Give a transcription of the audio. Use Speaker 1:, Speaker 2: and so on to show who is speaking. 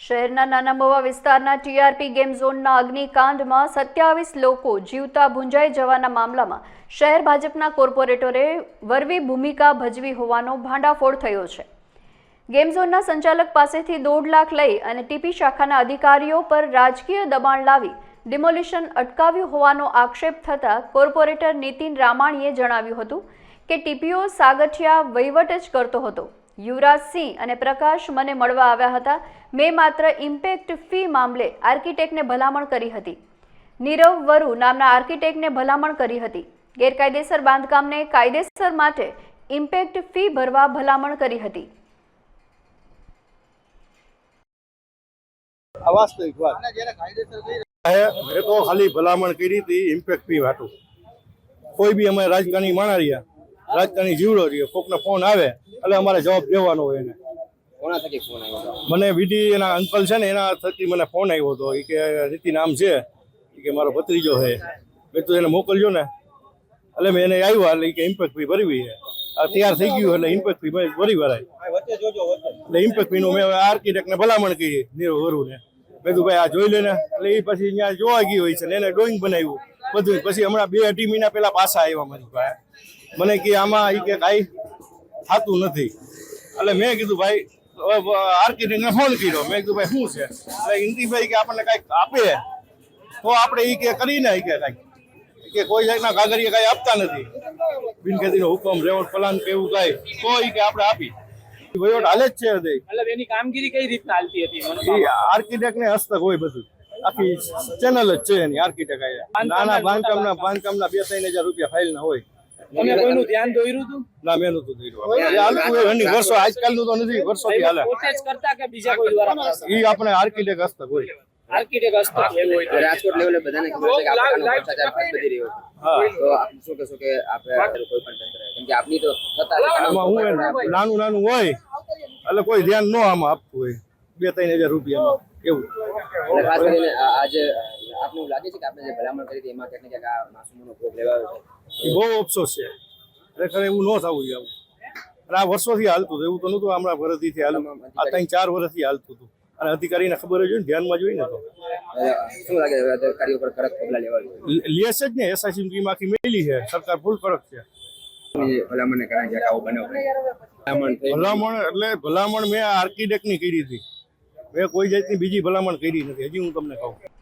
Speaker 1: શહેરના નાના મવા વિસ્તારના ટીઆરપી ગેમ ઝોનના અગ્નિકાંડમાં સત્યાવીસ લોકો જીવતા ભૂંજાઈ જવાના મામલામાં શહેર ભાજપના કોર્પોરેટરે વરવી ભૂમિકા ભજવી હોવાનો ભાંડાફોડ થયો છે. ગેમ ઝોનના સંચાલક પાસેથી દોઢ લાખ લઈ અને ટીપી શાખાના અધિકારીઓ પર રાજકીય દબાણ લાવી ડિમોલિશન અટકાવ્યું હોવાનો આક્ષેપ થતાં કોર્પોરેટર નીતિન રામાણીએ જણાવ્યું હતું કે ટીપીઓ સાગઠિયા વહીવટ જ કરતો હતો. યુવરાજસિંહ અને પ્રકાશ મને મળવા આવ્યા હતા. મેં માત્ર ઇમ્પેક્ટ ફી મામલે આર્કિટેક્ટને ભલામણ કરી હતી. નીરવ વરુ નામના આર્કિટેક્ટને ભલામણ કરી હતી. ગેરકાયદેસર બાંધકામને કાયદેસર માટે ઇમ્પેક્ટ ફી ભરવા ભલામણ કરી હતી.
Speaker 2: મેં તો ખાલી ભલામણ કરી હતી ઇમ્પેક્ટ ફી વાટું. કોઈ બી અમે રાજકારણી માણા રહ્યા. રાજકારણી જીવડો રહ્યો. કોકનો ફોન આવે એટલે અમારે જવાબ દેવાનો હોય એને. મને વીડી એના અંકલ છે ને એના થકી મને ફોન આવ્યો હતો. એ કે રીતિ નામ છે. કે મારો ભત્રીજો છે. મેં તો એને મોકલજો ને. એટલે મેં એને આવ્યા એટલે કે ઇમ્પેક્ટ ફી ભરવી છે. આ તૈયાર થઈ ગયું એટલે ઇમ્પેક્ટ ફી ભરી ભરાય. એટલે ઇમ્પેક્ટ ફીનું મેં આર્કિટેક્ટને ભલામણ કરી નીરવ વરુને. મેં કીધું ભાઈ આ જોઈ લે ને. એટલે એ પછી અહીંયા જોવા ગયું હોય છે ને એને ડ્રોઈંગ બનાવ્યું. બધું પછી હમણાં બે અઢી મહિના પહેલા પાછા આવ્યા મારી પાસે. મને કે આમાં એ કે કાંઈ થતું નથી. એટલે મેં કીધું ભાઈ આર્કિટેક્ટને ફોન કર્યો. મેં કીધું ભાઈ શું છે? એટલે ઇન્દિભાઈ કે આપણને કાંઈક આપે. તો આપણે એ કે કરીને એ કે કાંઈક. કે કોઈ જાતના કાગળિયા કાંઈ આપતા નથી. બિનખેતીનો હુકમ રેવડ પલાન કે એવું કાંઈ તો એ કે આપણે આપી. વહીવટ હાલે જ છે હૃદય
Speaker 3: મતલબ એની કામગીરી કઈ રીતના હાલતી હતી?
Speaker 2: આર્કિટેક્ટ ને હસ્તક હોય બધું. આખી ચેનલ જ છે એની આર્કિટેક્ટ નાના બાંધકામના બાંધકામના બે ત્રણ હજાર રૂપિયા ફાઇલ ના હોય.
Speaker 3: તમે કોઈનું ધ્યાન દોર્યું હતું?
Speaker 2: ના મેં નતું કર્યું એ હાલતું હોય વર્ષો આજકાલનું તો નથી વર્ષોથી હાલે.
Speaker 3: પોતે જ કરતા કે બીજા કોઈ દ્વારા
Speaker 2: એ આપણે આર્કિટેક્ટ હસ્તક હોય.
Speaker 3: આર્કિટેક્ટ હસ્તક હોય
Speaker 4: રાજકોટ લેવલે બધાને ખબર છે કે આપણે ભ્રષ્ટાચાર ખર્ચ વધી રહ્યો છે. તો શું કહેશો કે આપણે કોઈ પણ તંત્ર કેમ કે આપની તો સત્તા
Speaker 2: હું નાનું નાનું હોય એટલે કોઈ ધ્યાન ન આમાં આપતું હોય. બે ત્રણ હજાર રૂપિયામાં એવું.
Speaker 4: અને ખાસ કરીને આજે આપને લાગે છે કે આપણે જે ભલામણ કરી હતી એમાં ક્યાંક ને ક્યાંક આ માસૂમોનો ભોગ લેવાયો છે?
Speaker 2: બહુ અફસોસ છે. ખરેખર એવું ન થવું જોઈએ અને આ વર્ષોથી હાલતું હતું એવું તો નતું હમણાં વર્ષથી હાલતું આ ત્રણ ચાર વર્ષથી હાલતું હતું. અને અધિકારીને ખબર હોય ને ધ્યાનમાં જોઈ ને તો.
Speaker 4: શું લાગે અધિકારીઓ પર કડક પગલાં લેવા
Speaker 2: લેશે જ ને એસઆઈસી ટીમ આખી મેલી છે સરકાર ફૂલ કડક છે.
Speaker 4: ભલામણ
Speaker 2: ભલામણ એટલે ભલામણ મેં આર્કિટેક્ટની કરી હતી. મેં કોઈ જાતની બીજી ભલામણ કરી નથી. હજી હું તમને કહું.